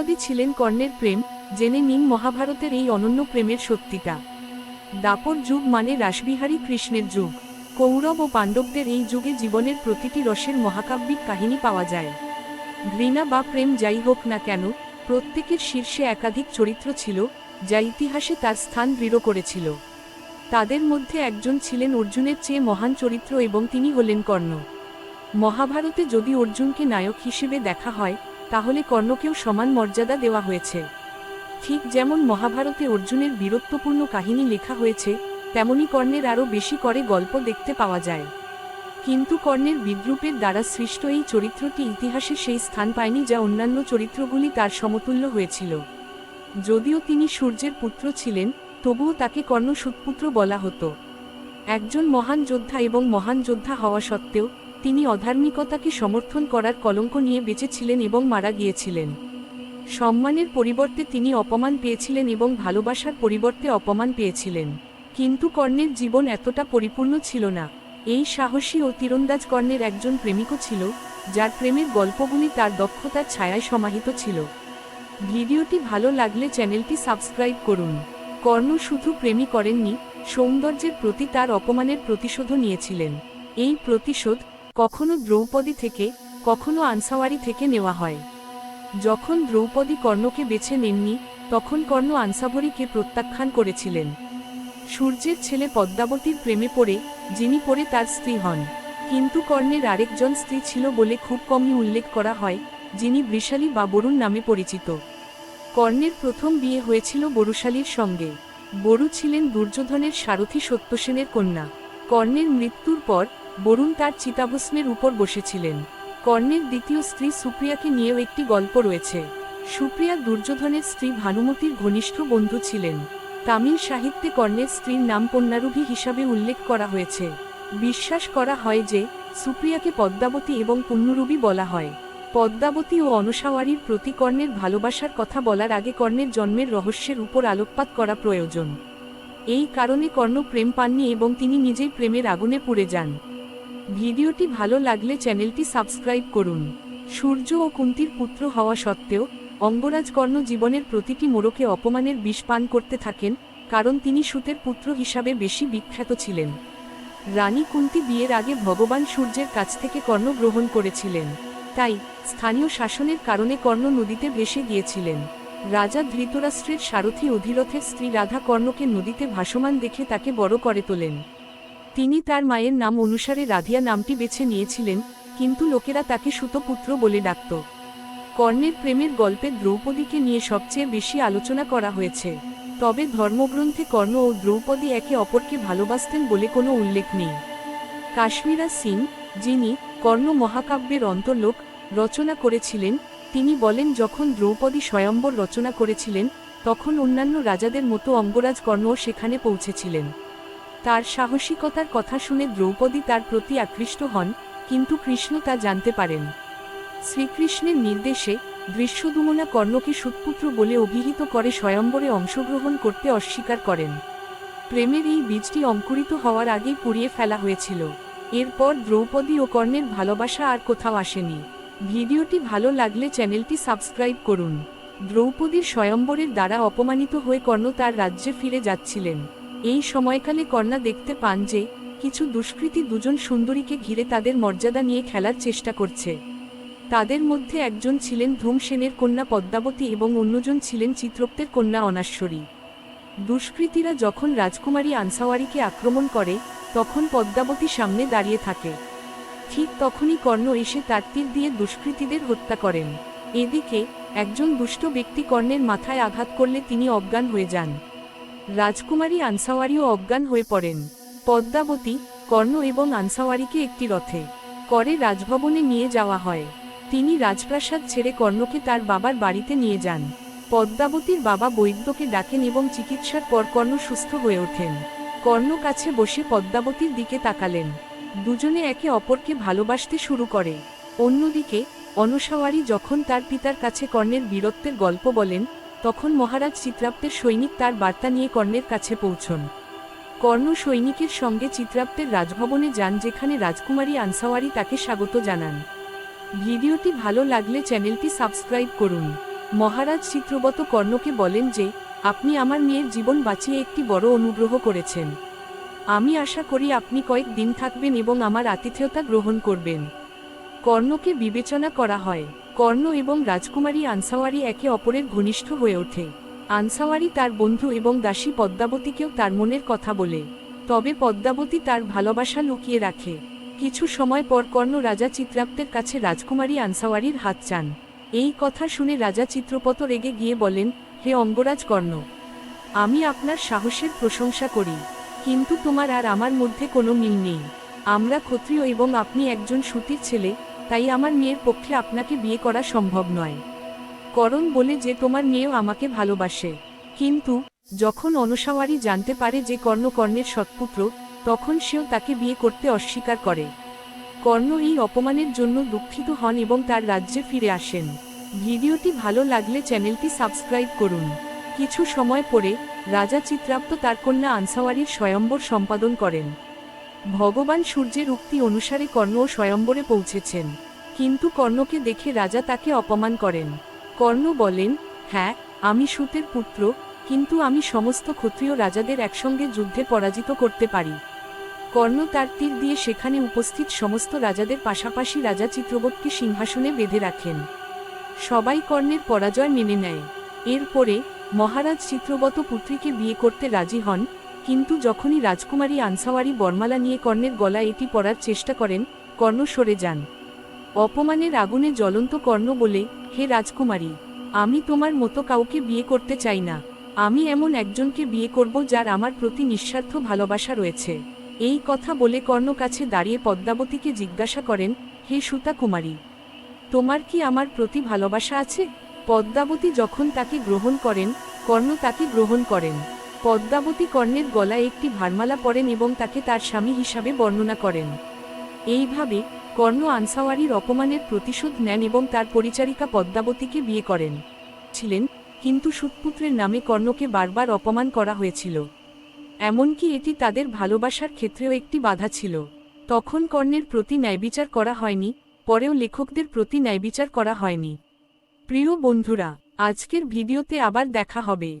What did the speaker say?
দ্রৌপদী ছিলেন কর্ণের প্রেম, জেনে নিন মহাভারতের এই অনন্য প্রেমের সত্যিটা দাপর যুগ মানে রাসবিহারী কৃষ্ণের যুগ। কৌরব ও পাণ্ডবদের এই যুগে জীবনের প্রতিটি রসের মহাকাব্যিক কাহিনী পাওয়া যায়। ঘৃণা বা প্রেম যাই হোক না কেন, প্রত্যেকের শীর্ষে একাধিক চরিত্র ছিল, যা ইতিহাসে তার স্থান দৃঢ় করেছিল। তাদের মধ্যে একজন ছিলেন অর্জুনের চেয়ে মহান চরিত্র এবং তিনি হলেন কর্ণ। মহাভারতে যদি অর্জুনকে নায়ক হিসেবে দেখা হয় তাহলে কর্ণকেও সমান মর্যাদা দেওয়া হয়েছে। ঠিক যেমন মহাভারতে অর্জুনের বীরত্বপূর্ণ কাহিনী লেখা হয়েছে, তেমনি কর্ণের আরও বেশি করে গল্প দেখতে পাওয়া যায়। কিন্তু কর্ণের বিদ্রূপের দ্বারা সৃষ্ট এই চরিত্রটি ইতিহাসে সেই স্থান পায়নি যা অন্যান্য চরিত্রগুলি তার সমতুল্য হয়েছিল। যদিও তিনি সূর্যের পুত্র ছিলেন, তবুও তাকে কর্ণ সুতপুত্র বলা হতো। একজন মহান যোদ্ধা এবং মহান যোদ্ধা হওয়া সত্ত্বেও তিনি অধার্মিকতাকে সমর্থন করার কলঙ্ক নিয়ে বেঁচেছিলেন এবং মারা গিয়েছিলেন। সম্মানের পরিবর্তে তিনি অপমান পেয়েছিলেন এবং ভালোবাসার পরিবর্তে অপমান পেয়েছিলেন। কিন্তু কর্ণের জীবন এতটা পরিপূর্ণ ছিল না। এই সাহসী ও তীরন্দাজ কর্ণের একজন প্রেমিকও ছিল, যার প্রেমের গল্পগুলি তার দক্ষতার ছায়ায় সমাহিত ছিল। ভিডিওটি ভালো লাগলে চ্যানেলটি সাবস্ক্রাইব করুন। কর্ণ শুধু প্রেমী করেননি, সৌন্দর্যের প্রতি তার অপমানের প্রতিশোধও নিয়েছিলেন। এই প্রতিশোধ কখনো দ্রৌপদী থেকে, কখনো আনসাওয়ারি থেকে নেওয়া হয়। যখন দ্রৌপদী কর্ণকে বেছে নেননি, তখন কর্ণ আনসাবরীকে প্রত্যাখ্যান করেছিলেন। সূর্যের ছেলে পদ্মাবতীর প্রেমে পড়ে, যিনি পড়ে তার স্ত্রী হন। কিন্তু কর্ণের আরেকজন স্ত্রী ছিল বলে খুব কমই উল্লেখ করা হয়, যিনি বৃষালী বা বরুণ নামে পরিচিত। কর্ণের প্রথম বিয়ে হয়েছিল বরুশালীর সঙ্গে। বরু ছিলেন দুর্যোধনের সারথী সত্যসেনের কন্যা। কর্ণের মৃত্যুর পর বরুণ তার চিতাভস্মের উপর বসেছিলেন। কর্ণের দ্বিতীয় স্ত্রী সুপ্রিয়াকে নিয়েও একটি গল্প রয়েছে। সুপ্রিয়া দুর্যোধনের স্ত্রী ভানুমতির ঘনিষ্ঠ বন্ধু ছিলেন। তামিল সাহিত্যে কর্ণের স্ত্রীর নাম পণ্যারূভী হিসাবে উল্লেখ করা হয়েছে। বিশ্বাস করা হয় যে, সুপ্রিয়াকে পদ্মাবতী এবং পুণ্যরূপী বলা হয়। পদ্মাবতী ও অনসাওয়ারির প্রতি কর্ণের ভালোবাসার কথা বলার আগে কর্ণের জন্মের রহস্যের উপর আলোকপাত করা প্রয়োজন। এই কারণে কর্ণ প্রেম পাননি এবং তিনি নিজেই প্রেমের আগুনে পুড়ে যান। ভিডিওটি ভালো লাগলে চ্যানেলটি সাবস্ক্রাইব করুন। সূর্য ও কুন্তির পুত্র হওয়া সত্ত্বেও, অঙ্গরাজ কর্ণ জীবনের প্রতিটি মোড়কে অপমানের বিষ পান করতে থাকেন, কারণ তিনি সুতের পুত্র হিসাবে বেশি বিখ্যাত ছিলেন। রানী কুন্তি বিয়ের আগে ভগবান সূর্যের কাছ থেকে কর্ণ গ্রহণ করেছিলেন। তাই, স্থানীয় শাসনের কারণে কর্ণ নদীতে ভেসে গিয়েছিলেন। রাজা ধৃতরাষ্ট্রের সারথী অধিরথের স্ত্রী রাধা কর্ণকে নদীতে ভাসমান দেখে তাকে বড় করে তোলেন। তিনি তার মায়ের নাম অনুসারে রাধিয়া নামটি বেছে নিয়েছিলেন, কিন্তু লোকেরা তাকে সুতপুত্র বলে ডাকত। কর্ণের প্রেমের গল্পে দ্রৌপদীকে নিয়ে সবচেয়ে বেশি আলোচনা করা হয়েছে। তবে ধর্মগ্রন্থে কর্ণ ও দ্রৌপদী একে অপরকে ভালোবাসতেন বলে কোনো উল্লেখ নেই। কাশ্মীরা সিং, যিনি কর্ণ মহাকাব্যের অন্তর্লোক, রচনা করেছিলেন, তিনি বলেন যখন দ্রৌপদী স্বয়ম্বর রচনা করেছিলেন, তখন অন্যান্য রাজাদের মতো অঙ্গরাজ কর্ণও সেখানে পৌঁছেছিলেন। তার সাহসিকতার কথা শুনে দ্রৌপদী তার প্রতি আকৃষ্ট হন, কিন্তু কৃষ্ণ তা জানতে পারেন। শ্রীকৃষ্ণের নির্দেশে দৃশ্যদুমনা কর্ণকে সুৎপুত্র বলে অভিহিত করে স্বয়ম্বরে অংশগ্রহণ করতে অস্বীকার করেন। প্রেমের এই বীজটি অঙ্কুরিত হওয়ার আগেই পুড়িয়ে ফেলা হয়েছিল। এরপর দ্রৌপদী ও কর্ণের ভালোবাসা আর কোথাও আসেনি। ভিডিওটি ভালো লাগলে চ্যানেলটি সাবস্ক্রাইব করুন। দ্রৌপদীর স্বয়ম্বরের দ্বারা অপমানিত হয়ে কর্ণ তার রাজ্যে ফিরে যাচ্ছিলেন। এই সময়কালে কর্ণা দেখতে পান যে, কিছু দুষ্কৃতী দুজন সুন্দরীকে ঘিরে তাদের মর্যাদা নিয়ে খেলার চেষ্টা করছে। তাদের মধ্যে একজন ছিলেন ধূমসেনের কন্যা পদ্মাবতী এবং অন্যজন ছিলেন চিত্রপ্তের কন্যা অনাশ্বরী। দুষ্কৃতীরা যখন রাজকুমারী আনসাওয়ারিকে আক্রমণ করে, তখন পদ্মাবতী সামনে দাঁড়িয়ে থাকে। ঠিক তখনই কর্ণ এসে তার তীর দিয়ে দুষ্কৃতীদের হত্যা করেন। এদিকে, একজন দুষ্ট ব্যক্তি কর্ণের মাথায় আঘাত করলে তিনি অজ্ঞান হয়ে যান। রাজকুমারী আনসাওয়ারিও অজ্ঞান হয়ে পড়েন। পদ্মাবতী, কর্ণ এবং আনসাওয়ারিকে একটি রথে করে রাজভবনে নিয়ে যাওয়া হয়। তিনি রাজপ্রাসাদ ছেড়ে কর্ণকে তার বাবার বাড়িতে নিয়ে যান। পদ্মাবতীর বাবা বৈদ্যকে ডাকেন এবং চিকিৎসার পর কর্ণ সুস্থ হয়ে ওঠেন। কর্ণ কাছে বসে পদ্মাবতীর দিকে তাকালেন। দুজনে একে অপরকে ভালোবাসতে শুরু করে। অন্যদিকে, অনসাওয়ারি যখন তার পিতার কাছে কর্ণের বীরত্বের গল্প বলেন তখন মহারাজ চিত্রাপ্তের সৈনিক তার বার্তা নিয়ে কর্ণের কাছে পৌঁছন। কর্ণ সৈনিকের সঙ্গে চিত্রাপ্তের রাজভবনে যান যেখানে রাজকুমারী আনসাওয়ারি তাকে স্বাগত জানান। ভিডিওটি ভালো লাগলে চ্যানেলটি সাবস্ক্রাইব করুন। মহারাজ চিত্রবত কর্ণকে বলেন যে, আপনি আমার মেয়ের জীবন বাঁচিয়ে একটি বড় অনুগ্রহ করেছেন। আমি আশা করি আপনি কয়েক দিন থাকবেন এবং আমার আতিথেয়তা গ্রহণ করবেন। কর্ণকে বিবেচনা করা হয়। কর্ণ এবং রাজকুমারী আনসাওয়ারি একে অপরের ঘনিষ্ঠ হয়ে ওঠে। আনসাওয়ারি তার বন্ধু এবং দাসী পদ্মাবতীকেও তার মনের কথা বলে। তবে পদ্মাবতী তার ভালোবাসা লুকিয়ে রাখে। কিছু সময় পর কর্ণ রাজা চিত্রাপ্তের কাছে রাজকুমারী আনসাওয়ারির হাত চান। এই কথা শুনে রাজা চিত্রপত রেগে গিয়ে বলেন, হে অঙ্গরাজ কর্ণ, আমি আপনার সাহসের প্রশংসা করি, কিন্তু তোমার আর আমার মধ্যে কোনো মিল নেই। আমরা ক্ষত্রিয় এবং আপনি একজন সুতির ছেলে তাই আমার মেয়ের পক্ষে আপনাকে বিয়ে করা সম্ভব নয়। করণ বলে যে তোমার মেয়েও আমাকে ভালোবাসে। কিন্তু, যখন অনসাওয়ারি জানতে পারে যে কর্ণ কর্ণের সৎপুত্র, তখন সেও তাকে বিয়ে করতে অস্বীকার করে। কর্ণ এই অপমানের জন্য দুঃখিত হন এবং তার রাজ্যে ফিরে আসেন। ভিডিওটি ভালো লাগলে চ্যানেলটি সাবস্ক্রাইব করুন। কিছু সময় পরে, রাজা চিত্রাপ্ত তার কন্যা আনসাওয়ারির স্বয়ম্বর সম্পাদন করেন। ভগবান সূর্যের উক্তি অনুসারে কর্ণও স্বয়ম্বরে পৌঁছেছেন। কিন্তু কর্ণকে দেখে রাজা তাকে অপমান করেন। কর্ণ বলেন হ্যাঁ আমি সুতের পুত্র, কিন্তু আমি সমস্ত ক্ষত্রিয় রাজাদের একসঙ্গে যুদ্ধে পরাজিত করতে পারি। কর্ণ তার তীর দিয়ে সেখানে উপস্থিত সমস্ত রাজাদের পাশাপাশি রাজা চিত্রবতকে সিংহাসনে বেঁধে রাখেন। সবাই কর্ণের পরাজয় মেনে নেয়। এরপরে মহারাজ চিত্রবত পুত্রীকে বিয়ে করতে রাজি হন কিন্তু যখনই রাজকুমারী আনসাওয়ারি বর্মালা নিয়ে কর্ণের গলায় এটি পরার চেষ্টা করেন, কর্ণ সরে যান। অপমানের আগুনে জ্বলন্ত কর্ণ বলে, হে রাজকুমারী, আমি তোমার মতো কাউকে বিয়ে করতে চাই না। আমি এমন একজনকে বিয়ে করব যার আমার প্রতি নিঃস্বার্থ ভালোবাসা রয়েছে। এই কথা বলে কর্ণ কাছে দাঁড়িয়ে পদ্মাবতীকে জিজ্ঞাসা করেন, হে সুতা কুমারী তোমার কি আমার প্রতি ভালোবাসা আছে? পদ্মাবতী যখন তাকে গ্রহণ করেন, কর্ণ তাকে গ্রহণ করেন। পদ্মাবতী কর্ণের গলায় একটি ভারমালা পরেন এবং তাকে তার স্বামী হিসাবে বর্ণনা করেন। এইভাবে, কর্ণ আনসাওয়ারির অপমানের প্রতিশোধ নেন এবং তার পরিচারিকা পদ্মাবতীকে বিয়ে করেন। ছিলেন, কিন্তু সুতপুত্রের নামে কর্ণকে বারবার অপমান করা হয়েছিল। এমনকি এটি তাদের ভালোবাসার ক্ষেত্রেও একটি বাধা ছিল। তখন কর্ণের প্রতি ন্যায়বিচার করা হয়নি, পরেও লেখকদের প্রতি ন্যায়বিচার করা হয়নি। প্রিয় বন্ধুরা, আজকের ভিডিওতে আবার দেখা হবে।